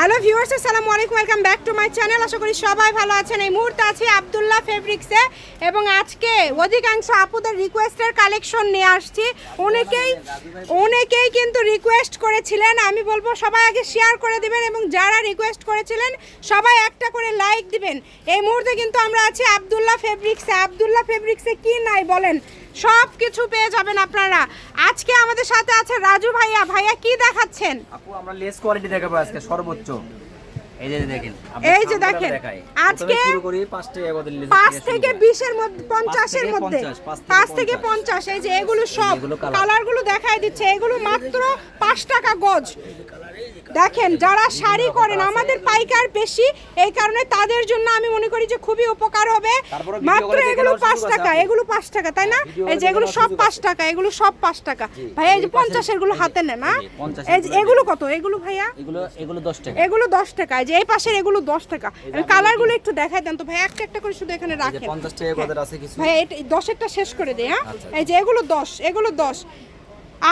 Hello viewers আসসালামু আলাইকুম welcome back to my channel আশা করি সবাই ভালো আছেন। এই মুহূর্তে আছি আবদুল্লাহ ফেব্রিক্সে এবং আজকে অধিকাংশ আপুদের রিকোয়েস্টের কালেকশন নিয়ে আসছি। অনেকেই অনেকেই কিন্তু রিকোয়েস্ট করেছিলেন। আমি বলব সবাই আগে শেয়ার করে দিবেন এবং যারা রিকোয়েস্ট করেছিলেন, সবাই একটা করে লাইক দিবেন। এই মুহূর্তে কিন্তু আমরা আছি আবদুল্লাহ ফেব্রিক্সে আবদুল্লাহ ফেব্রিক্সে কি নাই বলেন? সব কিছু পেয়ে যাবেন আপনারা। আজকে আমাদের সাথে আছে রাজু ভাইয়া। ভাইয়া কি দেখাচ্ছেন? আপু আমরা লেস কোয়ালিটি দেখাবো আজকে সর্বোচ্চ। এই যে দেখেন এই যে দেখেন, আজকে শুরু করি পাঁচ টাকা করে লেস পাঁচ থেকে বিশের মধ্যে পঞ্চাশের মধ্যে। 50, পাঁচ থেকে পাঁচ থেকে 50 এই যে এগুলো সব। কালারগুলো দেখাই দিচ্ছে। এগুলো মাত্র পাঁচ টাকা গজ। দেখেন যারা শাড়ি করেন আমাদের পাইকার বেশি এই কারণে তাদের জন্য আমি মনে করি যে খুবই উপকার হবে। মাত্র এগুলো পাঁচ টাকা এগুলো পাঁচ টাকা তাই না? এই call যে এগুলো সব পাঁচ টাকা এগুলো সব পাঁচ টাকা। জি, ভাইয়া এই যে এই পঞ্চাশেরগুলো হাতে নেন না এই যে, 50 এই যে এগুলো কত? এগুলো ভাইয়া? এগুলো এগুলো 10 টাকা। এগুলো দশ টাকা যে এই পাশের এগুলো দশ টাকা। এই কালারগুলো একটু দেখাই দেন তো ভাই একটা একটা করে শুধু এখানে এই রাখেন। 50 টাকা করে ভাই এটা দশেরটা শেষ করে দে হ্যাঁ? আচ্ছা। এই যে এগুলো দশ এগুলো দশ।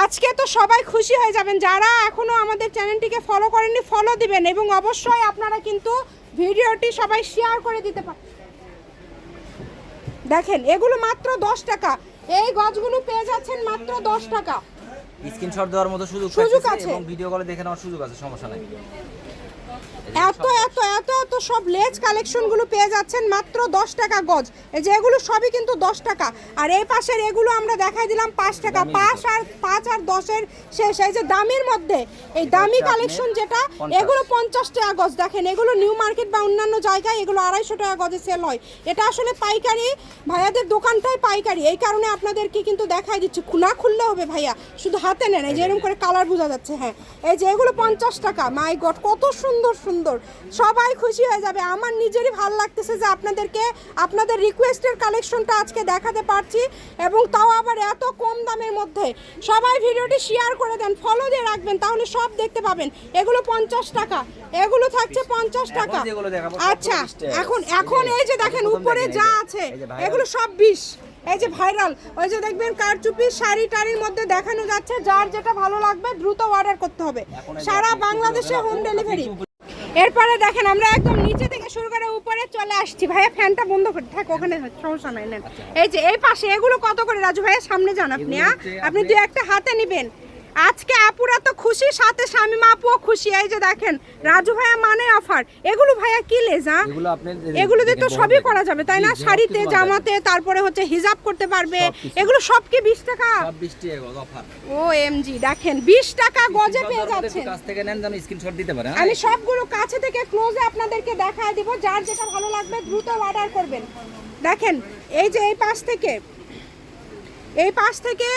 আজকে তো সবাই খুশি হয়ে যাবেন। যারা এখনও আমাদের চ্যানেলটিকে ফলো করেননি ফলো দিবেন এবং অবশ্যই আপনারা কিন্তু ভিডিওটি সবাই শেয়ার করে দিতে পারেন দেখেন এগুলো মাত্র দশ টাকা। এই গজগুলো পেয়ে যাচ্ছেন মাত্র দশ টাকা। স্ক্রিনশট দেওয়ার মতো সুযোগ সুযোগ আছে। এবং ভিডিও কলে দেখে নেওয়ার সুযোগ আছে সমস্যা নাই। এত এত এত এত সব লেজ কালেকশনগুলো পেয়ে যাচ্ছেন মাত্র দশ টাকা গজ। এই যে এগুলো সবই কিন্তু দশ টাকা। আর এই পাশের এগুলো আমরা দেখাই দিলাম পাঁচ টাকা। পাঁচ আর পাঁচ আর দশের শেষ। এই যে দামির মধ্যে এই দামি কালেকশন যেটা এগুলো পঞ্চাশ টাকা গজ। দেখেন এগুলো নিউ মার্কেট বা অন্যান্য জায়গায় এগুলো আড়াইশো টাকা গজে সেল হয়। এটা আসলে পাইকারি ভাইয়াদের দোকানটাই পাইকারি। এই কারণে আপনাদেরকে কিন্তু দেখাই দিচ্ছি। না খুললে হবে ভাইয়া শুধু হাতে নেন। এই যে এরকম করে কালার বোঝা যাচ্ছে হ্যাঁ। এই যে এগুলো পঞ্চাশ টাকা। মাই গড কত সুন্দর সুন্দর। সবাই খুশি হয়ে যাবে। আমার নিজেরই ভালো লাগতেছে যে আপনাদেরকে আপনাদের রিকোয়েস্টের কালেকশনটা আজকে দেখাতে পারছি এবং তাও আবার এত কম দামের মধ্যে। সবাই ভিডিওটি শেয়ার করে দেন ফলো দিয়ে রাখবেন তাহলে সব দেখতে পাবেন। এগুলো পঞ্চাশ টাকা। এগুলো থাকছে পঞ্চাশ টাকা। আচ্ছা এখন এখন এই যে দেখেন উপরে যা আছে। এগুলো সব বিষ। এই যে ভাইরাল ওই যে দেখবেন কারচুপি শাড়ি টাড়ির মধ্যে দেখানো যাচ্ছে যার যেটা ভালো লাগবে দ্রুত অর্ডার করতে হবে। সারা বাংলাদেশে হোম ডেলিভারি এরপরে দেখেন আমরা একদম নিচে থেকে শুরু করে উপরে চলে আসছি। ভাইয়া ফ্যানটা বন্ধ করে থাক ওখানে সমস্যা নাই নেন। এই যে এই পাশে এগুলো কত করে? রাজু ভাইয়া সামনে যান আপনি আপনি আপনি- দু একটা হাতে নেবেন। আজকে আপুরা তো খুশি সাথে স্বামী আপুও খুশি। এই যে দেখেন রাজু ভাইয়া মানে অফার এগুলো ভাইয়া কি লেজ এগুলো এগুলোতে তো সবই করা যাবে তাই না? শাড়িতে জামাতে তারপরে হচ্ছে হিজাব করতে পারবে। এগুলো সব কি বিশ টাকা? যাবে। সব 20 টাকা গজ অফার। ও এমজি দেখেন বিশ টাকা গজে পেয়ে যাচ্ছেন। কাছ থেকে নেন যেন স্ক্রিনশট দিতে পারে হ্যাঁ? আমি সবগুলো কাছে থেকে ক্লোজে আপনাদেরকে দেখায় দিব যার যেটা ভালো লাগবে দ্রুত অর্ডার করবেন। দেখেন এই যে এই পাশ থেকে এই পাশ থেকে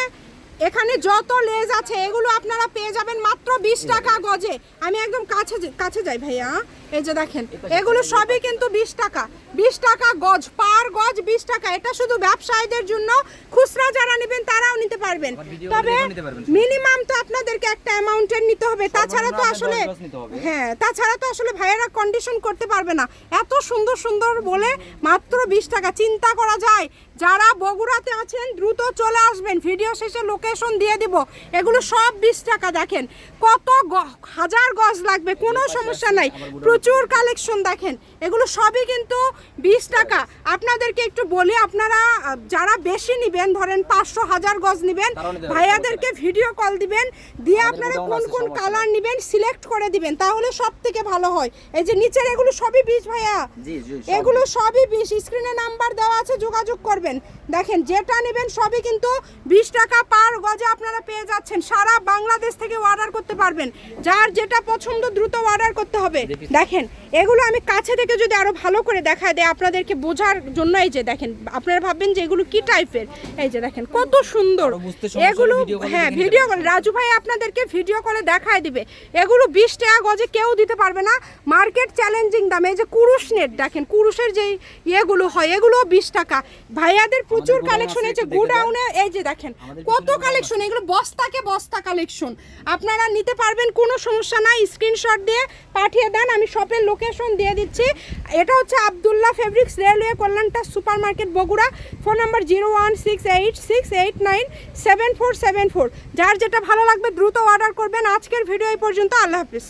এখানে যত লেজ আছে, এগুলো আপনারা পেয়ে যাবেন মাত্র বিশ টাকা গজে। আমি একদম কাছে কাছে যাই ভাইয়া। এই যে দেখেন এগুলো সবই কিন্তু বিশ টাকা। বিশ টাকা গজ পার গজ বিশ টাকা। এটা শুধু ব্যবসায়ীদের জন্য খুচরা যারা নেবেন তারাও নিতে পারবেন। তবে। মিনিমাম তো আপনাদেরকে একটা অ্যামাউন্টের নিতে হবে। তাছাড়া তো আসলে। হ্যাঁ তাছাড়া তো আসলে ভাইয়েরা কন্ডিশন করতে পারবে না। এত সুন্দর সুন্দর বলে মাত্র বিশ টাকা। চিন্তা করা যায় যারা বগুড়াতে আছেন দ্রুত চলে আসবেন। ভিডিও শেষে লোকেশন দিয়ে দিব। এগুলো সব বিশ টাকা দেখেন। কত গ- হাজার গজ লাগবে কোনো সমস্যা নাই। প্রচুর কালেকশন দেখেন। এগুলো সবই কিন্তু বিশ টাকা। আপনাদেরকে একটু বলি আপনারা যারা বেশি নিবেন ধরেন পাঁচশো হাজার গজ নিবেন। ভাইয়াদেরকে ভিডিও কল দিবেন দিয়ে আপনারা কোন কোন কালার নিবেন সিলেক্ট করে দিবেন তাহলে সব থেকে ভালো হয়। এই যে নিচের এগুলো সবই বীজ ভাইয়া। এগুলো সবই বিশ। স্ক্রিনে নাম্বার দেওয়া আছে যোগাযোগ করবেন। দেখেন যেটা নেবেন সবই কিন্তু বিশ টাকা পার গজে আপনারা পেয়ে যাচ্ছেন। সারা বাংলাদেশ থেকে অর্ডার করতে পারবেন। যার যেটা পছন্দ দ্রুত অর্ডার করতে হবে। দেখেন এগুলো আমি কাছে থেকে যদি আরও ভালো করে দেখায় দেয় আপনাদেরকে বোঝার জন্য এই যে দেখেন আপনারা ভাববেন যে এগুলো কি টাইপের এই যে দেখেন কত সুন্দর। এগুলো হ্যাঁ ভিডিও। কল রাজু ভাই আপনাদেরকে ভিডিও কলে দেখায় দিবে। এগুলো বিশ টাকা গজে কেউ দিতে পারবে না। মার্কেট চ্যালেঞ্জিং দামে এই যে কুরুশ নেট দেখেন কুরুশের যেই ইয়েগুলো হয় এগুলো বিশ টাকা। ভাইয়াদের প্রচুর কালেকশন একটু দেখে গুডাউনে এই যে দেখেন কত কালেকশন এগুলো বস্তাকে বস্তা কালেকশন আপনারা নিতে পারবেন কোনো সমস্যা নাই। স্ক্রিনশট দিয়ে পাঠিয়ে দেন আমি শপের লোকেশন দিয়ে দিচ্ছি। এটা হচ্ছে Abdullah fabrics railway কল্যাণটা super market Bogura. Phone number zero one six eight six eight nine seven four seven four যার যেটা ভালো লাগবে দ্রুত অর্ডার করবেন। আজকের ভিডিও এই পর্যন্ত। আল্লাহ হাফিজ।